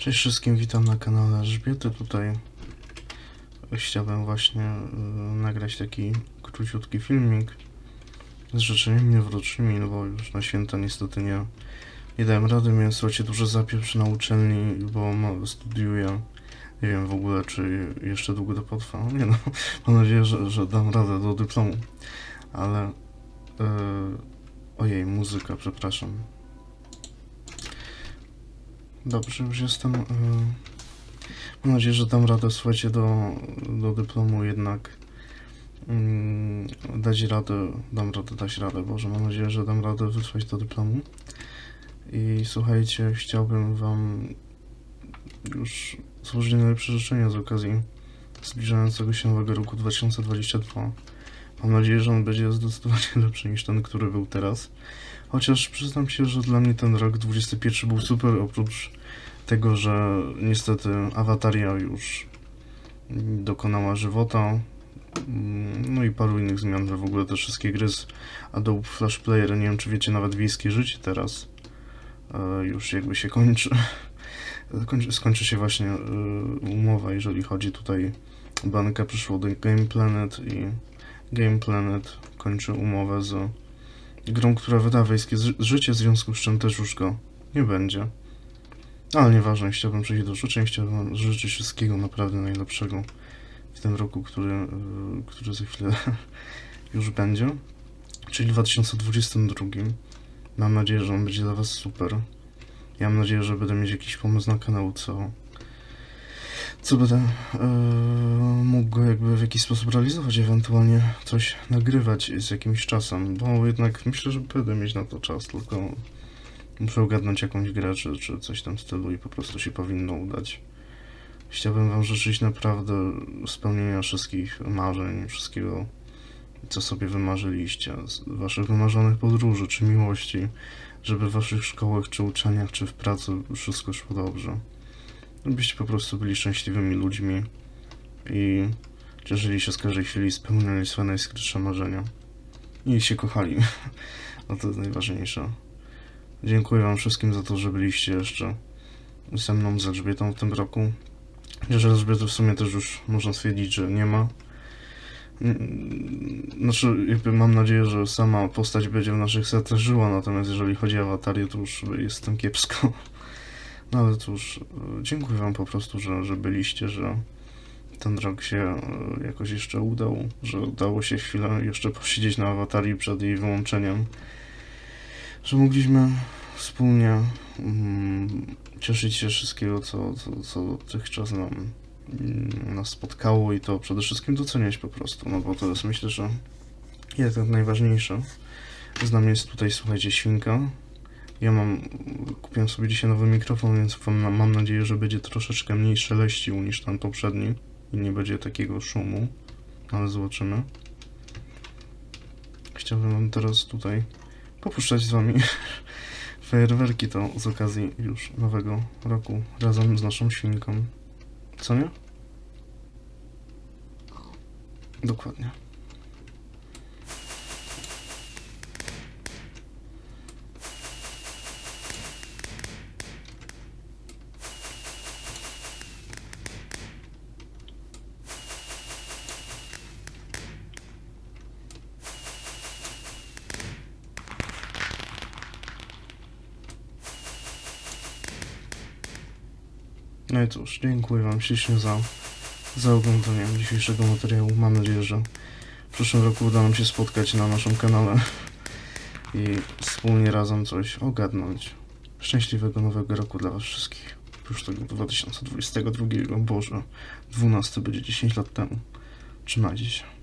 Cześć wszystkim, witam na kanale Elżbiety. Tutaj chciałbym właśnie y, nagrać taki króciutki filmik z życzeniami noworocznymi, no bo już na święta niestety nie, nie dałem rady. Miałem słuchajcie duży zapieprz na uczelni, bo studiuję. Nie wiem w ogóle, czy jeszcze długo to potrwa. Nie no, mam nadzieję, że, że dam radę do dyplomu. Ale... y, ojej, muzyka, przepraszam. Dobrze, już jestem. y, Mam nadzieję, że dam radę, słuchajcie, do, do dyplomu jednak mm, dać radę, dam radę dać radę, Boże, mam nadzieję, że dam radę wysłać do dyplomu. I słuchajcie, chciałbym wam już złożyć najlepsze życzenia z okazji zbliżającego się nowego roku 2022. Mam nadzieję, że on będzie zdecydowanie lepszy niż ten, który był teraz. Chociaż przyznam się, że dla mnie ten rok 21 był super, oprócz tego, że niestety awataria już dokonała żywota. mm, No i paru innych zmian, że w ogóle te wszystkie gry z Adobe Flash Player, nie wiem czy wiecie, nawet Wiejskie Życie teraz e, już jakby się kończy. Kończy, skończy się właśnie e, umowa, jeżeli chodzi tutaj Banka przyszło do Game Planet i Game Planet kończy umowę z grą, która wyda Wiejskie Zy- Życie, w związku z czym też już go nie będzie. Ale nieważne, chciałbym przejść do życzeń, chciałbym życzyć wszystkiego naprawdę najlepszego w tym roku, który, y, który za chwilę już będzie, czyli 2022. Mam nadzieję, że on będzie dla was super. Ja mam nadzieję, że będę mieć jakiś pomysł na kanał, co, co będę yy, mógł jakby w jakiś sposób realizować, ewentualnie coś nagrywać z jakimś czasem, bo jednak myślę, że będę mieć na to czas, tylko Muszę ogarnąć jakąś grę czy, czy coś w tym stylu i po prostu się powinno udać. Chciałbym Wam życzyć naprawdę spełnienia wszystkich marzeń, wszystkiego, co sobie wymarzyliście, Waszych wymarzonych podróży czy miłości, żeby w Waszych szkołach czy uczelniach czy w pracy wszystko szło dobrze. Żebyście po prostu byli szczęśliwymi ludźmi i cieszyli się z każdej chwili spełniali swoje najskrytsze marzenia. I się kochali. No to jest najważniejsze. Dziękuję Wam wszystkim za to, że byliście jeszcze ze mną, z Elżbietą w tym roku. Chociaż Elżbiety w sumie też już można stwierdzić, że nie ma. Mm, Znaczy, jakby mam nadzieję, że sama postać będzie w naszych sercach żyła, natomiast jeżeli chodzi o awatarię, to już jest tam kiepsko. No ale cóż, dziękuję Wam po prostu, że, że byliście, że ten rok się e, jakoś jeszcze udał, że udało się chwilę jeszcze posiedzieć na awatarii przed jej wyłączeniem że mogliśmy wspólnie mm, cieszyć się wszystkiego, co, co, co dotychczas nam mm, nas spotkało i to przede wszystkim doceniać po prostu, no bo to jest myślę, że jest to najważniejsze. Z nami jest tutaj, słuchajcie, świnka. Ja mam, kupiłem sobie dzisiaj nowy mikrofon, więc mam, nadzieję, że będzie troszeczkę mniej szeleścił niż ten poprzedni i nie będzie takiego szumu, ale zobaczymy. Chciałbym wam teraz tutaj popuszczać z wami fajerwerki to z okazji już nowego roku razem z naszą świnką. Co nie? Dokładnie. No i cóż, dziękuję Wam ślicznie za, za oglądanie dzisiejszego materiału. Mam nadzieję, że w przyszłym roku uda nam się spotkać na naszym kanale i wspólnie razem coś ogarnąć. Szczęśliwego nowego roku dla Was wszystkich. Już tego 2022, Boże, 12 będzie 10 lat temu. Trzymajcie się.